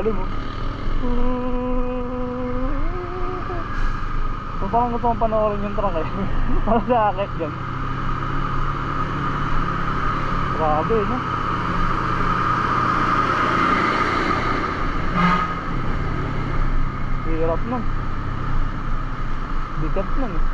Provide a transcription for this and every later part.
lalim mo. So, parang gusto kong panoorin yung truck eh. Para sa akit dyan. Grabe, no? Hirap nun. Bigat nun eh.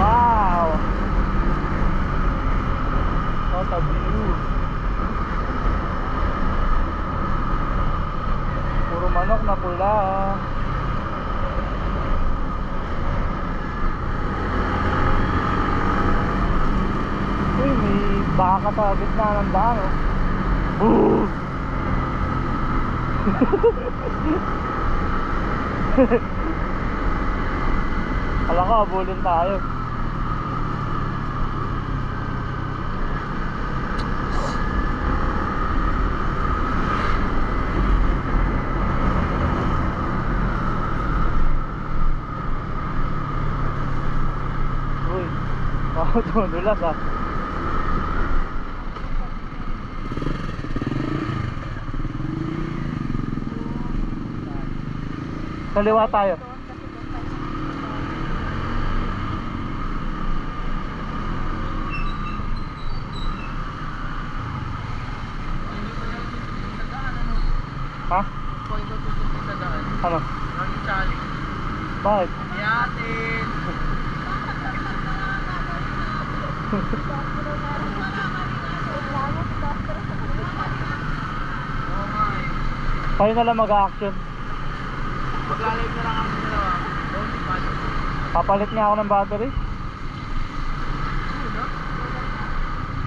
Wow! What a view! Puro manok na pula. Uy, may baka sa gitna ng daan, oh. Ko, abulin tayo. Uy, ako tumudulas ah. Kaliwa tayo. Ha? Kung ikaw tutusin sa daan, Ano? running challenge. Bakit? Yatin! Kayo na lang mag-action. Maglalive na lang kami dalawa. Papalit nga ako ng battery. Ano?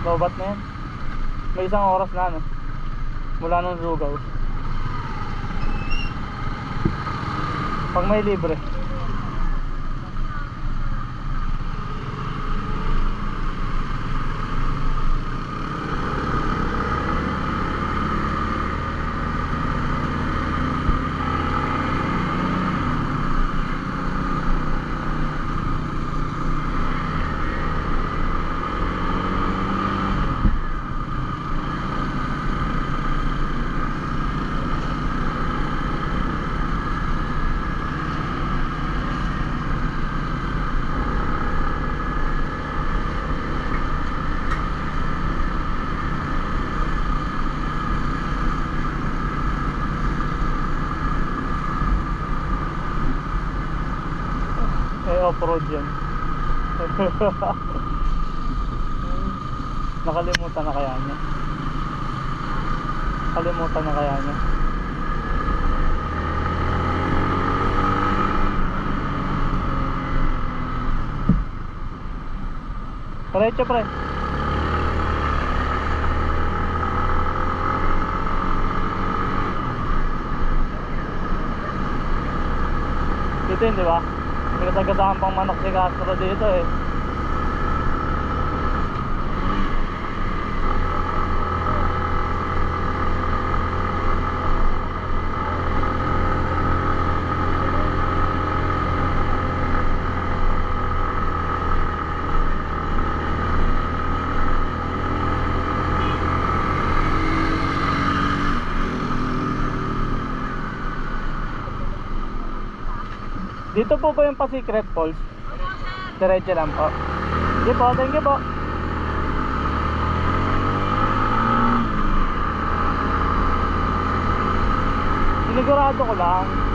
Lobat na yan. May isang oras na ano. Mula nung lugaw. Pag may libre. Off-road yan. Nakalimutan na kaya niya. Nakalimutan na kaya niya. Diretso pre. Dito yun, di ba? May kasagadahan pang manok si Castro dito eh. Dito po ba yung pa-secret falls? Diretso lang po. Sige po, thank you po. Sinigurado ko lang.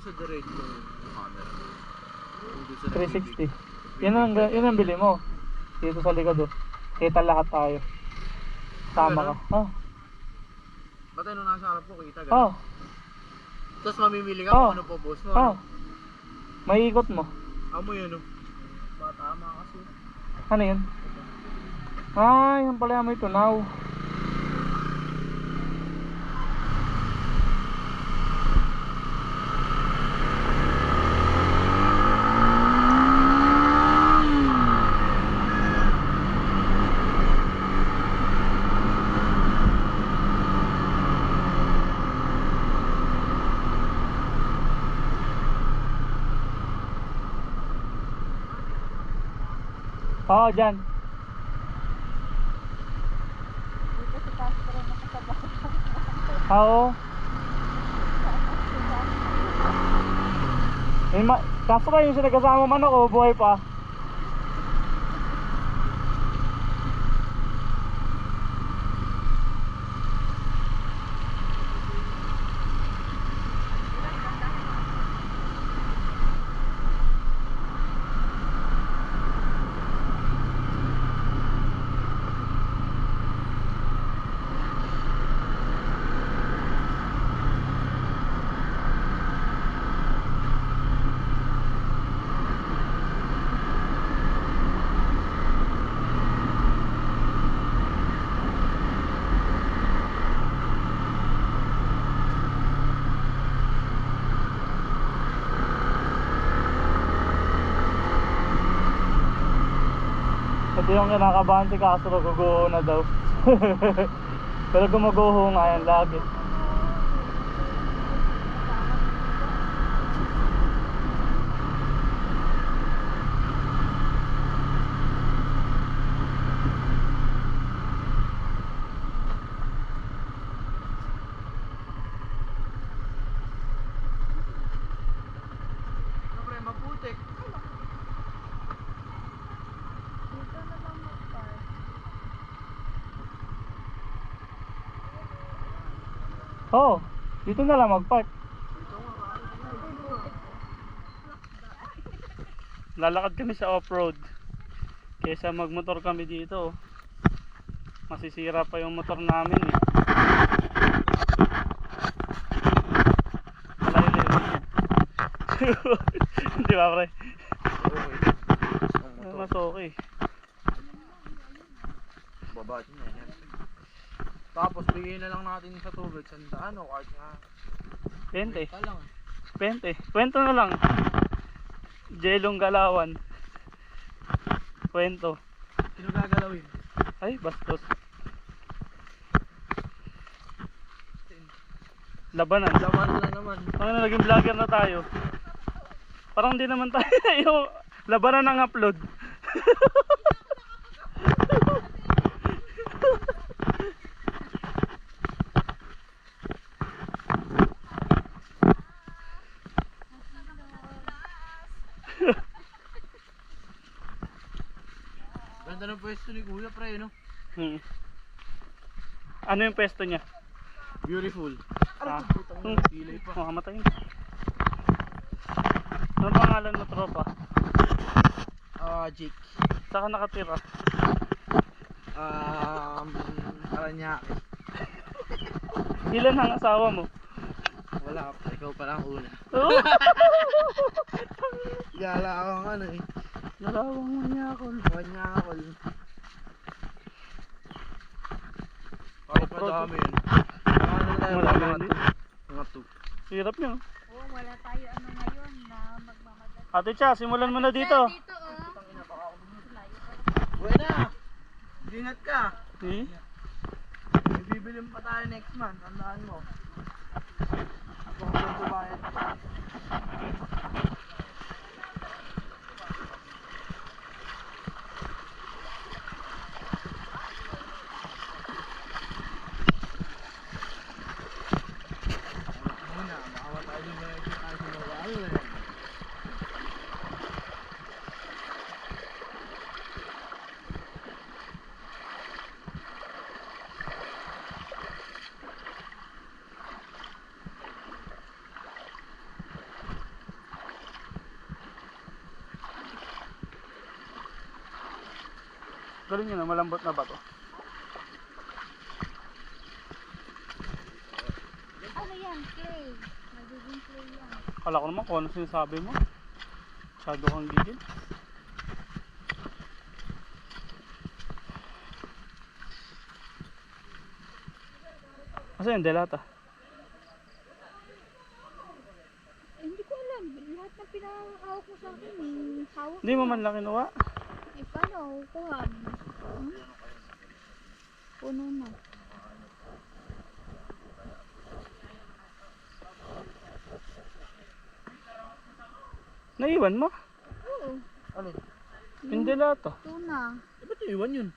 Sa diretso yung camera. Yung dun sa 360. Yan ang, yan ang bili mo. Dito sa likod oh. Kita lahat tayo. Tama ka. Oh. Ba't ano nasa harap ko, kita Oh. gano'n? Tapos mamimili ka Oh. kung ano po boss mo. Oh. Maiikot mo. Amo yun, oh. Ba, tama kasi. Ano yun? Ay, yan pala yung may tunaw. Oo, dyan. Oo. May ma kaso kayo yung sinagkasama manok o buhay pa? Yung kinakabahan si Castro, guguho na daw. Pero gumuguho nga yan lagi. Ano pre, maputik. Oo, oh, dito na lang mag-park. Lalakad kami sa off-road. Kesa magmotor kami dito. Masisira pa yung motor namin eh. Malayo-layo yun. Di ba pre? Mas okay. Baba din yan. Tapos bigyan na lang natin sa tubig. Sandaan o kahit nga. 20. Ka lang. 20. Kwento na lang. Jelong galawan. Kwento. Sino gagalawin? Ay, bastos. Labanan. Laman na naman. Ano na naging vlogger na tayo. Parang di naman tayo labanan ng upload. Ganda ng pwesto pre, no? Hmm. Ano yung pesto niya? Beautiful. Ah. Ano Hmm. Silay pa. Makamatay. Ano pangalan mo tropa? Ah, Jake. Saan ka nakatira? Um, Paranaque. Ilan ang asawa mo? Wala pa. Ikaw pa lang una. Oh, Gala akong ano eh. Dalawang manyakol. Paranaque. Kahit Off-road, madami yun. Mga ano two. Hirap niyo. Oo, wala tayo ano ngayon na magmamadali. Ate Cha, simulan mo na dito. Dito oh. Buena! Ingat ka! Eh? May bibilin pa tayo next month. Tandaan mo. Ako ang bayan. Muna, makawa tayo din na tayo sa mga ano eh. Galing yun, malambot na ba to? Ano yan? Clay. Magiging clay yan. Kala ko naman kung ano sinasabi mo. Masyado kang gigil. Kasi yung delata. Eh, hindi ko alam. Lahat ng pinahawak mo sa akin, eh. Hawak Hindi mo man lang kinuha. Eh, paano? Kuha. Hmm? Puno na. Naiwan mo. Oo. Alin? Yung delata. Tuna. Eh, ba't iwan yun?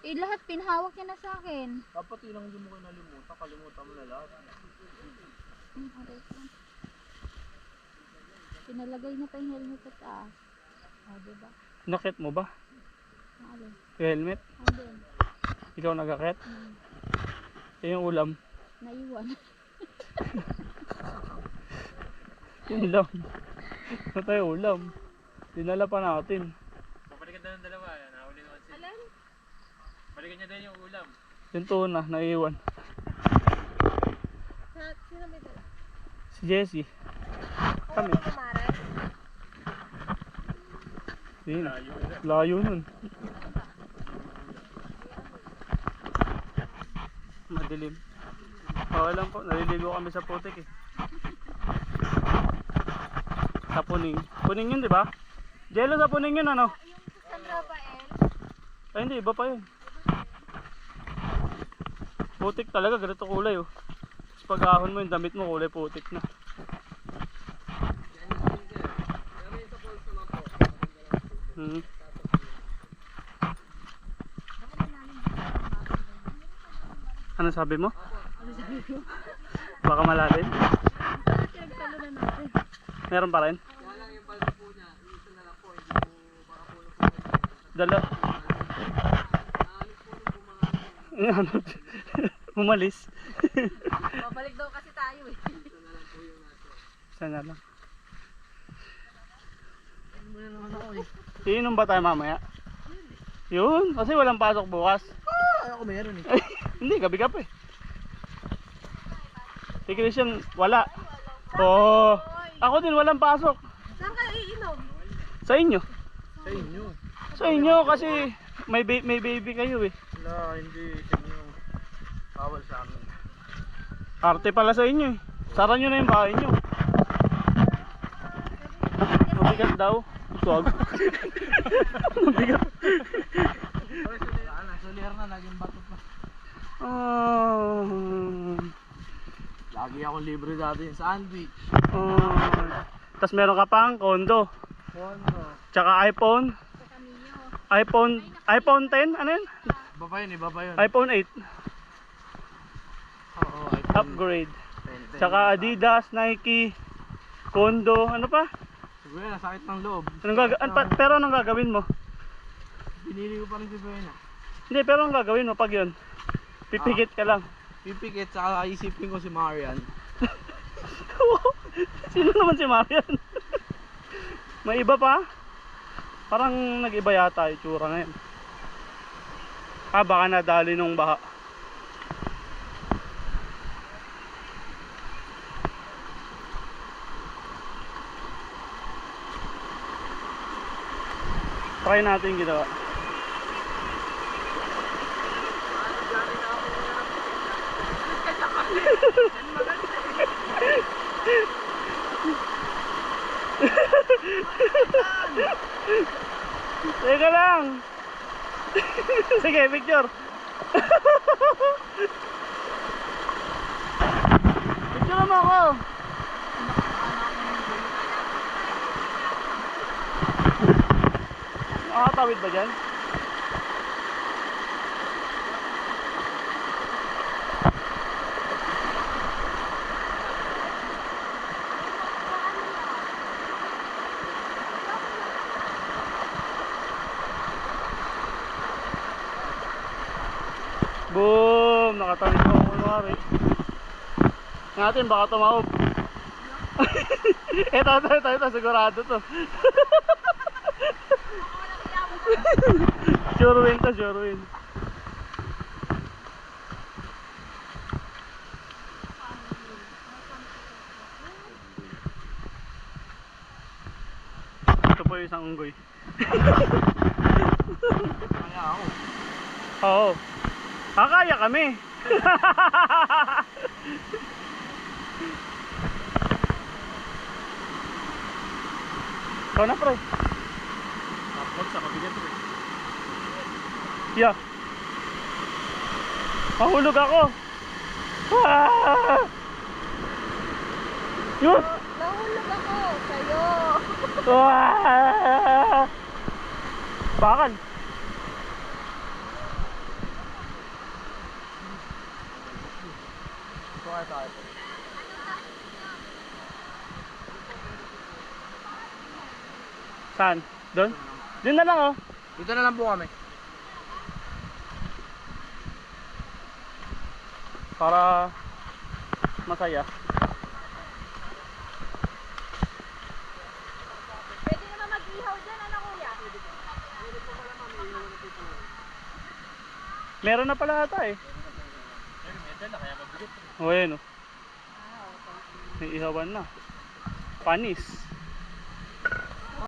Eh, lahat pinahawak niya na sa akin. Dapat yun ang hindi mo kinalimutan. Kalimutan mo na lahat. Hmm, aray ko. Pinalagay niya pa yung helmet sa taas. Ah, diba? Nakit mo ba? Alin? Yung helmet? Andun. Ikaw nagakit? Hmm. Eh, yung ulam. Naiwan. Yun lang. Ano tayo ulam? Dinala pa natin. Babalikan na ng dalawa, yan. Nahuli naman sila. Alam? Balikan niya din yung ulam. Yung tuna, naiwan. Sino may dala? Si Jessie. Kami. Yun. Layo nun. Madilim. Okay lang po, naliligo kami sa putik eh. Sa puning. Puning yun, di ba? Jello sa puning yun, ano? Ay, hindi, iba pa yun. Putik talaga, ganito kulay oh. Tapos pag mo yung damit mo, kulay putik na. Hmm. Ano sabi mo? Baka malalim? Pinagtalo na natin. Meron pa rin? Dala. Ano? Umalis. Babalik daw kasi tayo eh. Sana lang. Eh. Iinom ba tayo mamaya? Yun, kasi walang pasok bukas. Ah, ako meron eh. Ay, hindi, gabi ka pa eh. Si Christian, wala. Oo. Ako din, walang pasok. Saan kayo iinom? Sa inyo. Sa inyo. Sa inyo kasi may, ba- may baby kayo eh. Wala, hindi. Inyo. Bawal sa amin. Arte pala sa inyo eh. Sara nyo na yung bahay nyo. Mabigat daw. Swag. Mabigat. Na, naging bato pa. Ah. Lagi akong libre dati yung sandwich. Ah. Tapos meron ka pang kondo. Kondo. Tsaka iPhone. iPhone iPhone 10? Ano yun? Iba pa yun, iba pa yun. iPhone 8. Oo, iPhone Upgrade. 10. Tsaka Adidas, Nike, Kondo. Ano pa? Siguro nasakit ng loob. Anong gaga- an- pa- pero anong gagawin mo? Pinili ko pa rin si Buena. Hindi, pero anong gagawin mo pag yun? Pipikit ka lang. Pipikit, saka isipin ko si Marian. Sino naman si Marian? May iba pa? Parang nag-iba yata yung tsura ngayon. Ah, baka nadali nung baha. Try natin ginawa. Teka lang. Sige, picture. picture mo ako. Nakatawid ba dyan? Boom! Nakatawid ko ako kunwari. Natin baka tumawag. ito, ito, ito, ito, sigurado to. Sure win to, sure win. Ito po yung isang unggoy. Kaya ako. Oo. Kakaya kami. Ikaw na, pre. Tapos sa kabigat rin. Yeah. Mahulog ako. Ah! Yun! Nahulog ako sa'yo. Ah! Bakal. Ito kaya tayo. Saan? Doon? Doon na lang oh. Dito na lang po kami. Para masaya. Pwede naman mag-ihaw dyan, ano kuya? Meron na pala ata eh. Ayun, may dala, kaya mabigat. O, ayan oh. May ihawan na. Panis.